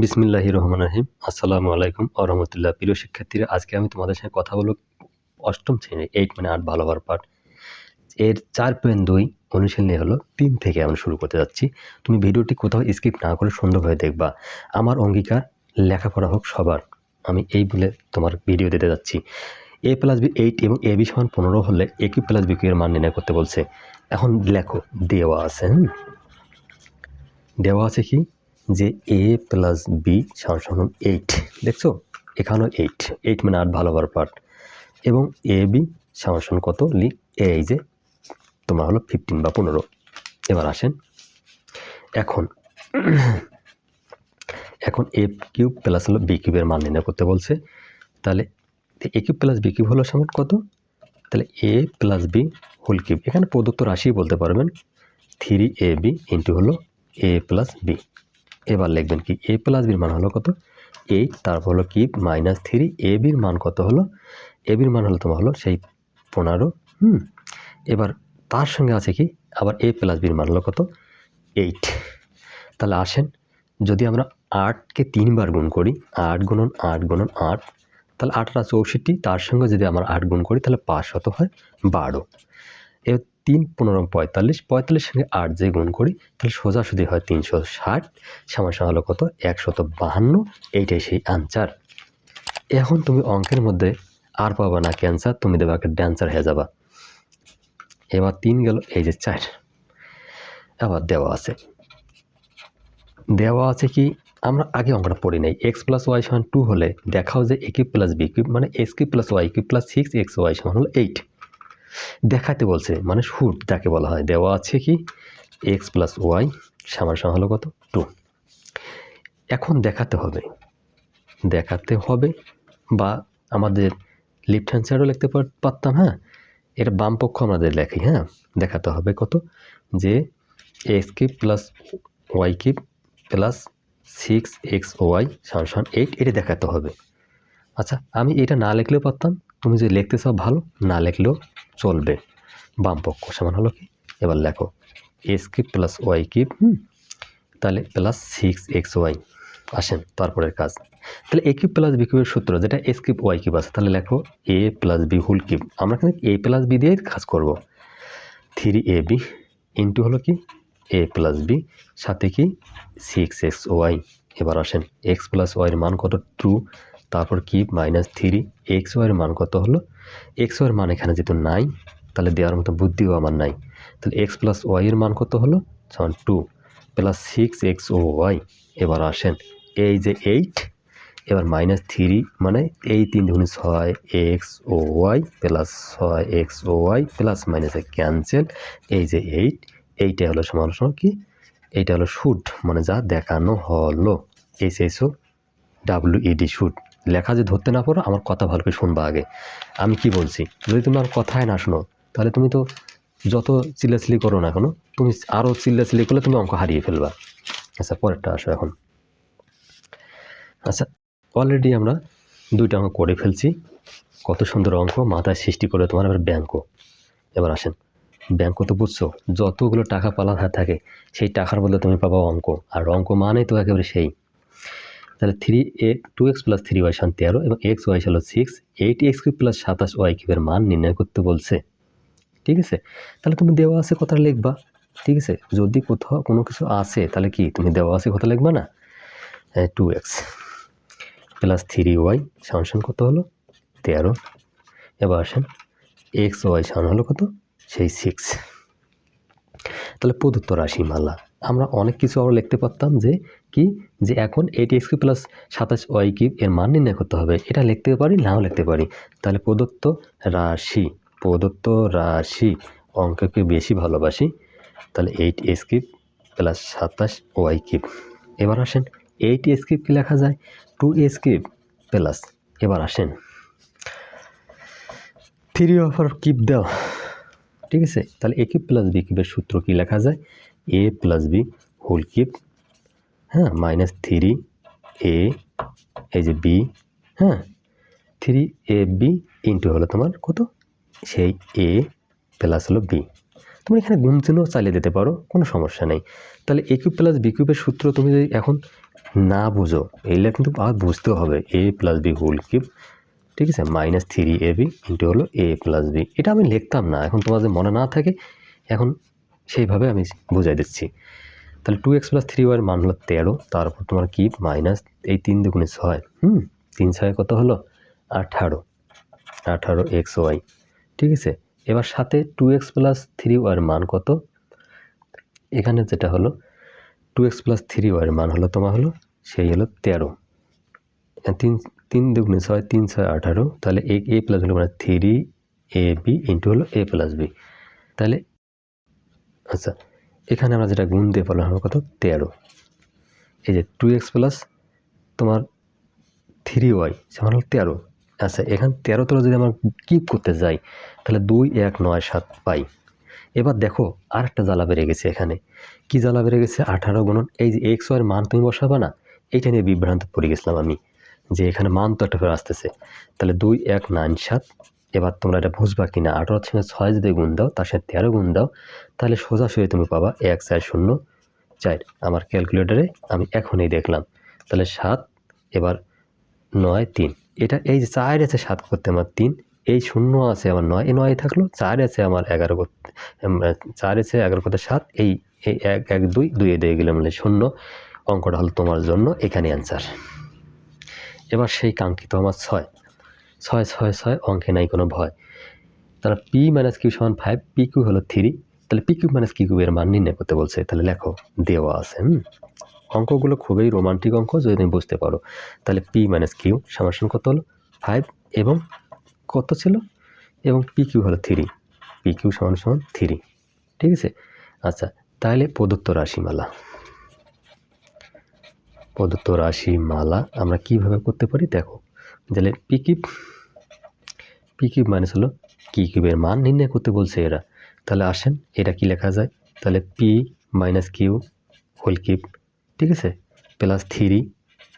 বিসমিল্লাহি রহমান রহিম। আসসালামু আলাইকুম আরহামতুল্লাহ প্রিয় শিক্ষার্থীরা, আজকে আমি তোমাদের সঙ্গে কথা বলব অষ্টম শ্রেণি এইট মানে আট ভালো হওয়ার পাঠ। এর চার পয়েন্ট দুই অনুশীলনী হলো তিন থেকে আমি শুরু করতে যাচ্ছি। তুমি ভিডিওটি কোথাও স্কিপ না করে সুন্দরভাবে দেখবা। আমার অঙ্গীকার লেখাপড়া হোক সবার। আমি এই বলে তোমার ভিডিও দিতে যাচ্ছি। এ প্লাস বি এইট এবং এ বি সমান পনেরো হলে A cube plus B cube মান নির্ণয় করতে বলছে। এখন লেখো, দেওয়া আছে দেওয়া আছে কি? যে এ প্লাস বি সমান এইট দেখছ? এখানেও এইট এইট মানে আট ভালো হওয়ার পার্ট এবং এ বি সমান কত? লিখ এই যে তোমার হলো ফিফটিন বা পনেরো। এবার আসেন। এখন এখন এ কিউব প্লাস হলো বি কিউবের মান নির্ণয় করতে বলছে। তাহলে A cube plus B cube হলো সমান কত? তাহলে A plus B whole cube এখানে প্রদত্ত রাশি বলতে পারবেন। থ্রি এ বি ইন্টু হলো এ প্লাস বি এবার লিখবেন কি এ প্লাস বির মান হলো কত? এইট তারপর হলো কিউব মাইনাস থ্রি এ বির মান কত হলো? এ বির মান হলো তোমার হলো সেই পনেরো, হুম? এবার তার সঙ্গে আছে কি, আবার এ প্লাস বির মান হলো কত? এইট তাহলে আসেন, যদি আমরা আটকে তিনবার গুণ করি, আট গুণন আট গুণন আট, তাহলে আটটা চৌষট্টি, তার সঙ্গে যদি আমরা আট গুণ করি, তাহলে পাঁচ শত হয় বারো। এ তিন, পনেরো, পঁয়তাল্লিশ পঁয়তাল্লিশ সঙ্গে আট যে গুণ করি, তাহলে সোজাসুজি হয় তিনশো ষাট, সমান হলো কত? একশত বাহান্ন, এইটাই সেই আনসার এখন তুমি অঙ্কের মধ্যে আর পাবা না ক্যান্সার তুমি দেবে একটা ড্যান্সার হয়ে যাবা। এবার তিন গেল, এই যে চার। আবার দেওয়া আছে। দেওয়া আছে কি, আমরা আগে অঙ্কটা পড়ি নাই। এক্স প্লাস ওয়াই সমান টু হলে দেখাও যে A cube plus B cube মানে X cube plus Y cube plus six X Y সমান হলো এইট দেখাতে বলছে মানে শুট যাকে বলা হয়। দেওয়া আছে কি? এক্স প্লাস ওয়াই সমান হলো কত? টু এখন দেখাতে হবে। দেখাতে হবে বা আমাদের লেফট হ্যান্ড সাইডও লিখতে পার- পারতাম হ্যাঁ? এটা বাম পক্ষ আমাদের লেখি হ্যাঁ? দেখাতে হবে কত? যে X cube plus Y cube plus six X Y সমান এইট এটা দেখাতে হবে। আচ্ছা আমি এটা না লিখলেও পারতাম। তুমি যে লিখতে চাও, ভালো। না লিখলেও চলবে। বাম পক্ষ সমান হলো কি? এবার লেখো S cube plus Y cube হুম? তাহলে প্লাস সিক্স এক্স ওয়াই আসেন তারপরের কাজ। তাহলে এ কিউব প্লাস বি কিউবের সূত্র যেটা এস কিউব ওয়াই কিউব আছে, তাহলে লেখো A plus B whole cube আমরা কিন্তু এ প্লাস বি দিয়ে কাজ করব। থ্রি এ বি ইন্টু হলো কি? এ প্লাস বি সাথে কি? সিক্স এক্স ওয়াই এবার আসেন এক্স প্লাস ওয়াইয়ের মান কত? টু তারপর কি? মাইনাস থ্রি এক্স ওয়াইয়ের মান কত হলো? এক্স ওয়াইয়ের মান এখানে যেহেতু নাই, তাহলে দেওয়ার মতো বুদ্ধিও আমার নাই। তাহলে এক্স প্লাস ওয়াইয়ের মান কত হলো? সমান টু প্লাস সিক্স এক্স ও ওয়াই এবার আসেন, এই যে এইট এবার মাইনাস থ্রি মানে এই তিন দুগুণ ছয় এক্স ও ওয়াই প্লাস ছয় এক্স ও ওয়াই প্লাস মাইনাসে ক্যান্সেল এই যে এইট এইটা হলো সমান সমান কি? এইটা হলো শুট মানে যা দেখানো হলো। S S O W E D shoot লেখা যে ধরতে না পারো, আমার কথা ভালো করে শুনবা আগে। আমি কি বলছি? যদি তুমি আমার কথাই না শোনো, তাহলে তুমি তো যত চিল্লাচিল্লি করো না কেন, তুমি আরও চিল্লাচিল্লি করলে তুমি অঙ্ক হারিয়ে ফেলবা। আচ্ছা পরেরটা আসো এখন। আচ্ছা অলরেডি আমরা দুইটা অঙ্ক করে ফেলছি। কত সুন্দর অঙ্ক, মাথায় সৃষ্টি করে তোমার আবার ব্যাঙ্কও এবার আসেন। ব্যাঙ্ক তো বুঝছ, যতগুলো টাকা পালা থাকে, সেই টাকার বদলে তুমি পাবা অঙ্ক। আর অঙ্ক মানেই তো একেবারে সেই। তাহলে three A two X plus three Y সমান তেরো এবং এক্স ওয়াই হলো six eight X cube plus সাতাশ ওয়াই কিউবের মান নির্ণয় করতে বলছে। ঠিক আছে? তাহলে তুমি দেওয়া আছে কথা লিখবা। ঠিক আছে? যদি কোথাও কোনো কিছু আছে, তাহলে কি? তুমি দেওয়া আছে কথা লিখবা না? Two X plus three Y সমান কত হলো? তেরো। এবার আসেন এক্স ওয়াই সমান হলো কত? সেই সিক্স তাহলে প্রদত্ত রাশিমালা। আমরা অনেক কিছু আবার লিখতে পারতাম যে কি? যে এখন এইট এক্স কিউ প্লাস সাতাশ ওয়াই কিউব এর মান নির্ণয় করতে হবে। এটা লিখতে পারি, নাও লিখতে পারি। তাহলে প্রদত্ত রাশি প্রদত্ত রাশি অঙ্ককে বেশি ভালোবাসি। তাহলে এইট এক্স কিউব প্লাস সাতাশ ওয়াই কিউব এবার আসেন এইট এক্স কিউব কী লেখা যায়? টু এক্স কিউব প্লাস এবার আসেন। থ্রি অফার কিউব দাও। ঠিক আছে? তাহলে এ কিউব প্লাস বি কিউবের সূত্র কী লেখা যায়? A plus B whole cube হ্যাঁ মাইনাস থ্রি এ এই যে বি হ্যাঁ থ্রি এ বি ইন্টু হলো তোমার কত? সেই এ প্লাস হলো বি তুমি এখানে গুণ চিহ্ন চালিয়ে দিতে পারো, কোনো সমস্যা নেই। তাহলে এ কিউব প্লাস বি কিউবের সূত্র তুমি যদি এখন না বুঝো এইটা কিন্তু আর বুঝতে হবে। A plus B whole cube ঠিক আছে? Minus three A B into হলো এ প্লাস বি এটা আমি লিখতাম না, এখন তোমাদের মনে না থাকে, এখন সেইভাবে আমি বুঝাই দিচ্ছি। তাহলে টু এক্স প্লাস থ্রি ওয়ার মান হলো তেরো, তারপর তোমার কি? মাইনাস এই তিন দুগুণে ছয়, হুম? তিন ছয় কত হলো? আঠারো। আঠারো এক্স ওয়াই ঠিক আছে? এবার সাথে টু এক্স প্লাস থ্রি ওয়ার মান কত? এখানে যেটা হলো টু এক্স প্লাস থ্রি ওয়ার মান হলো তোমার হলো, সেই হলো তেরো। তিন তিন দুগুণে ছয়, তিন ছয় আঠারো, তাহলে এ এ প্লাস হলো মানে থ্রি এ বি ইন্টু হলো এ প্লাস বি তাহলে আচ্ছা এখানে আমরা যেটা গুণ দিয়ে পেলাম কত? তেরো। এই যে টু এক্স প্লাস তোমার থ্রি ওয়াই সেমান হলো তেরো। আচ্ছা এখান তেরো তেরো যদি আমরা কিপ করতে যাই, তাহলে দুই, এক, নয়, সাত পাই। এবার দেখো আর একটা জ্বালা বেড়ে গেছে এখানে। কি জ্বালা বেড়ে গেছে? আঠারো গুণন, এই যে এক্স ওয়ার মান তুমি বসাবা না, এইটা নিয়ে বিভ্রান্ত পড়ে গেছিলাম আমি। যে এখানে মান তো একটা ফের আসতেছে, তাহলে দুই এক নাইন সাত। এবার তোমরা এটা বুঝবা কি না আঠারোর সঙ্গে ছয় যদি গুণ দাও, তার সাথে তেরো গুণ দাও, তাহলে সোজাসুজি তুমি পাবা এক চার শূন্য চার। আমার ক্যালকুলেটারে আমি এখনই দেখলাম। তাহলে সাত, এবার নয় তিন। এটা এই যে চার আছে সাত করতে আমার তিন, এই শূন্য আছে আমার নয়, এই নয় থাকল, চার আছে আমার এগারো করতে চার আছে এগারো করতে সাত, এই এক এক, দুই দুইয়ে দিয়ে গেলে মানে শূন্য। অঙ্কটা হলো তোমার জন্য এখানে অ্যান্সার এবার সেই কাঙ্ক্ষিত আমার ছয়। ছয় ছয় ছয়, অঙ্কে নাই কোনো ভয়। তাহলে পি মাইনাস কিউ সমান ফাইভ পি কিউ হলো থ্রি তাহলে পি কিউ মাইনাস কিউ এর মান নির্ণয় করতে বলছে। তাহলে লেখো, দেওয়া আছে, হুম? অঙ্কগুলো খুবই রোমান্টিক অঙ্ক, যদি তুমি বুঝতে পারো। তাহলে পি মাইনাস কিউ সমান কত হলো? ফাইভ এবং কত ছিল? এবং পি কিউ হলো থ্রি পি কিউ সমান সমান থ্রি ঠিক আছে? আচ্ছা তাহলে প্রদত্ত রাশিমালা। প্রদত্ত রাশিমালা আমরা কীভাবে করতে পারি? দেখো, তাহলে P cube P cube minus হলো কি কিউবের মান নির্ণয় করতে বলছে এরা। তাহলে আসেন, এটা কি লেখা যায়? তাহলে P minus Q whole cube, ঠিক আছে? Plus three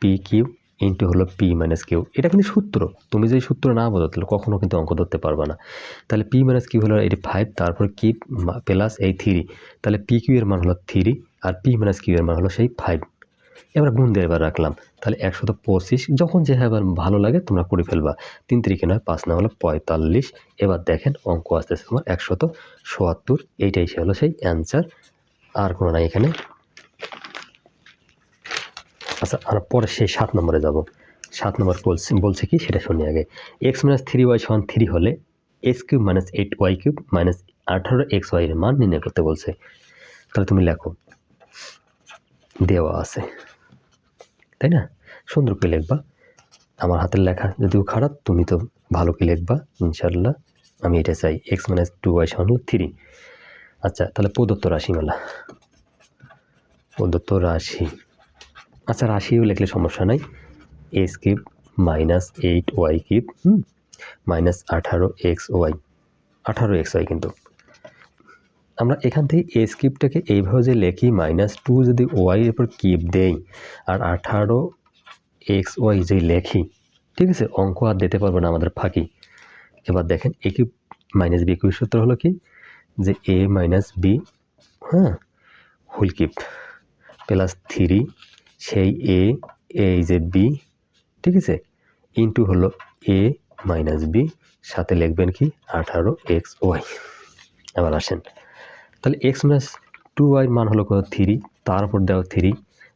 P Q into হলো পি মাইনাস কিউ এটা কিন্তু সূত্র, তুমি যদি সূত্র না বোঝো, তাহলে কখনো কিন্তু অঙ্ক ধরতে পারবে না। তাহলে পি মাইনাস কিউ হলো এটি ফাইভ তারপর কি প্লাস এই থ্রি তাহলে পি কিউ এর মান হলো থ্রি আর পি মাইনাস কিউ এর মান হলো সেই ফাইভ এবার গুণ দিয়ে এবার রাখলাম। তাহলে একশত পঁচিশ, যখন যে এবার ভালো লাগে তোমরা করে ফেলবা। তিন তিরিকে নয়, পাঁচ না হলো পঁয়তাল্লিশ। এবার দেখেন অঙ্ক আসতেছে তোমার একশত সোয়াত্তর এইটাই সে হলো সেই অ্যান্সার আর কোনো নাই এখানে। আচ্ছা আমরা পরে সেই সাত নম্বরে যাব। সাত নম্বর বলছে বলছে কি সেটা শুনি আগে। এক্স মাইনাস থ্রি ওয়াই সমান থ্রি হলে X cube minus eight Y cube minus আঠারো এক্স ওয়াই এর মান নির্ণয় করতে বলছে। তাহলে তুমি লেখো। দেওয়া আছে। তাই না? সুন্দর করে লিখবা। আমার হাতের লেখা যদিও খারাপ, তুমি তো ভালো করে লিখবা ইনশাল্লাহ আমি এটা চাই এক্স মাইনাস টু ওয়াই সমান হলো থ্রি আচ্ছা তাহলে প্রদত্ত রাশিমালা। প্রদত্ত রাশি। আচ্ছা রাশিও লিখলে সমস্যা নাই। S cube minus eight Y cube হুম? মাইনাস আঠারো এক্স ওয়াই আঠারো এক্স ওয়াই কিন্তু। আমরা এখান থেকে এস কিউবটাকে এইভাবে যে লেখি মাইনাস টু যদি ওয়াই এর উপর কিউব দেই, আর আঠারো এক্স ওয়াই যে লেখি, ঠিক আছে? অঙ্ক আর দিতে পারব না আমাদের ফাঁকি। এবার দেখেন এ মাইনাস বি কিউব সূত্র হলো কি? যে এ মাইনাস বি হ্যাঁ? হোল কিউব প্লাস থ্রি সেই এ এই যে বি ঠিক আছে? ইন্টু হলো এ মাইনাস বি সাথে লিখবেন কি? আঠারো এক্স ওয়াই আবার আসেন। তাহলে এক্স মাইনাস টু ওয়াই মান হলো কত? থ্রি তারপর দেওয়া থ্রি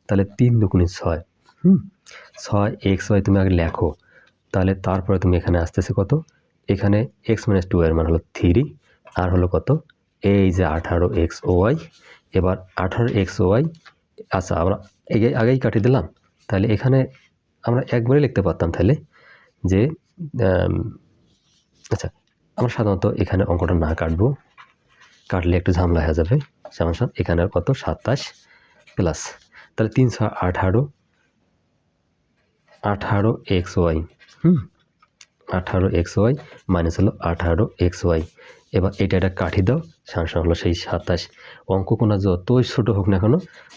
তাহলে তিন দুগুণে ছয়। হুম? ছয় এক্স ওয়াই তুমি আগে লেখো, তাহলে তারপরে তুমি এখানে আসতেছে কত? এখানে এক্স মাইনাস টু ওয়াই মান হলো থ্রি আর হলো কত? এই যে আঠারো এক্স ওয়াই এবার আঠারো এক্স ওয়াই আচ্ছা আমরা এগে আগেই কাটিয়ে দিলাম, তাহলে এখানে আমরা একবারে লিখতে পারতাম তাহলে যে আচ্ছা আমরা সাধারণত এখানে অঙ্কটা না কাটবো। কাটলে একটু ঝামেলা হয়ে যাবে। যেমন সব, এখানে কত? সাতাশ প্লাস তাহলে তিনশো আঠারো আঠারো এক্স ওয়াই হুম? আঠারো এক্স ওয়াই মাইনাস হলো আঠারো এক্স ওয়াই এবার এটা এটা কাঠি দাও সাংসা হলো সেই সাতাশ। অঙ্ক কোনা যতই ছোটো হোক না কেন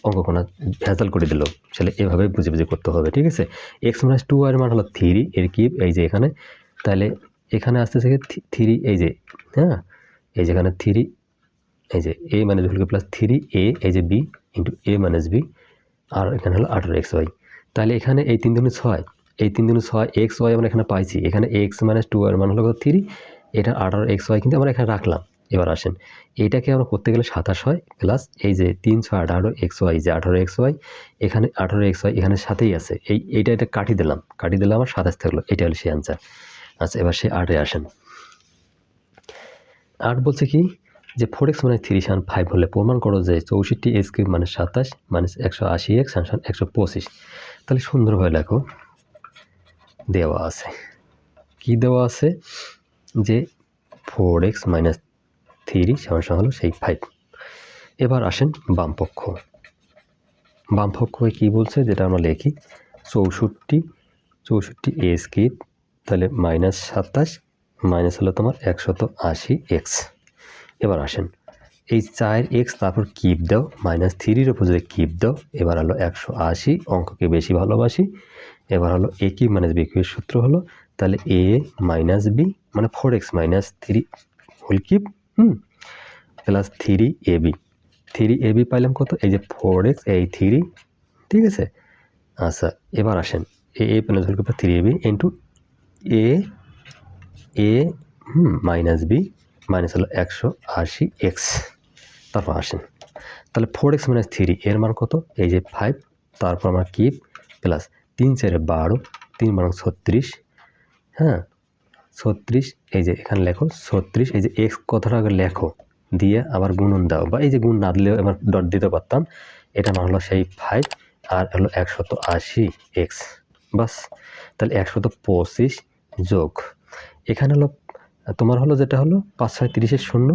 অঙ্ক কোনা ভেজাল করে দিল। তাহলে এভাবে বুঝে বুঝে করতে হবে, ঠিক আছে? এক্স মাইনাস টু ওয়াই মান হলো থ্রি এর কি এই যে এখানে। তাহলে এখানে আসতে থেকে থ্রি এই যে হ্যাঁ? এই যেখানে থ্রি এই যে A minus V plus three A এই যে B into A minus B আর এখানে হলো আঠারো এক্স ওয়াই তাহলে এখানে এই তিন দিনে ছয়, এই তিন দিনে ছয় এক্স ওয়াই আমরা এখানে পাইছি। এখানে এক্স মাইনাস টু এর মান হলো থ্রি এটা আঠারো এক্স ওয়াই কিন্তু আমরা এখানে রাখলাম। এবার আসেন এইটাকে আমরা করতে গেলে সাতাশ হয় প্লাস এই যে তিন, ছয়, আঠারো এক্স ওয়াই যে আঠারো এক্স ওয়াই এখানে আঠারো এক্স ওয়াই এখানে সাথেই আছে। এই, এইটা এটা কাটি দিলাম। কাটি দিলে আমার সাতাশ থাকল। এটা হলো সেই অ্যান্সার আচ্ছা এবার সে আটে আসেন। আট বলছে কি? যে ফোর এক্স মানে থ্রি সান ফাইভ হলে প্রমাণ করো যে চৌষট্টি এক্স কিউব মানে সাতাশ মানে একশো আশি এক্স সান একশো পঁচিশ। তাহলে সুন্দরভাবে লেখো। দেওয়া আছে। কি দেওয়া আছে? যে ফোর এক্স মাইনাস থ্রি সমান হলো সেই ফাইভ এবার আসেন বামপক্ষ বামপক্ষ কী বলছে? যেটা আমরা লিখি, চৌষট্টি চৌষট্টি এস কিউব তাহলে মাইনাস সাতাশ মাইনাস হলো তোমার একশত আশি এক্স এবার আসেন। এই চার এক্স তারপর কিপ দাও মাইনাস থ্রির যদি কিপ দাও, এবার হলো একশো আশি অঙ্ককে বেশি ভালোবাসি। এবার হলো এ কিপ মাইনাস বি কিউবের সূত্র হলো? তাহলে এ মাইনাস বি মানে four X minus three whole cube hmm? Plus three A B three A B পাইলাম কত? এই যে ফোর এক্স এই থ্রি ঠিক আছে? আচ্ছা এবার আসেন। A A plus whole cube three A B into A A hmm minus B minus হলো একশো আশি এক্স তারপর আসেন। তাহলে ফোর এক্স মাইনাস থ্রি এর মান কত? এই যে ফাইভ তারপর আমার কিপ প্লাস তিন চারে বারো, তিন বারো ছত্রিশ। হ্যাঁ ছত্রিশ, এই যে এখানে লেখো, ছত্রিশ, এই যে এক্স কথাটা আগে লেখো, দিয়ে আবার গুণন দাও, বা এই যে গুণ না দিলেও এবার ডট দিতে পারতাম। এটা মান হলো সেই ফাইভ আর হলো একশত আশি এক্স বাস, তাহলে একশত পঁচিশ যোগ। এখানে হলো তোমার হলো যেটা হলো পাঁচ ছয় তিরিশের শূন্য,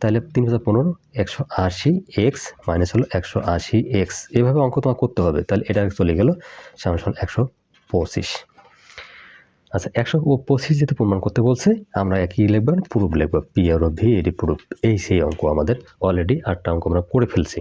তাহলে তিন হাজার পনেরো, একশো আশি এক্স মাইনাস হলো একশো আশি এক্স। এভাবে অঙ্ক তোমার করতে হবে, তাহলে এটা চলে গেল, সামনে সামনে একশো পঁচিশ। আচ্ছা একশো পঁচিশ যেহেতু প্রমাণ করতে বলছে, আমরা একই লিখব প্রুফ লিখব P R O V E D proof এই সেই অঙ্ক আমাদের অলরেডি আটটা অঙ্ক আমরা করে ফেলছি।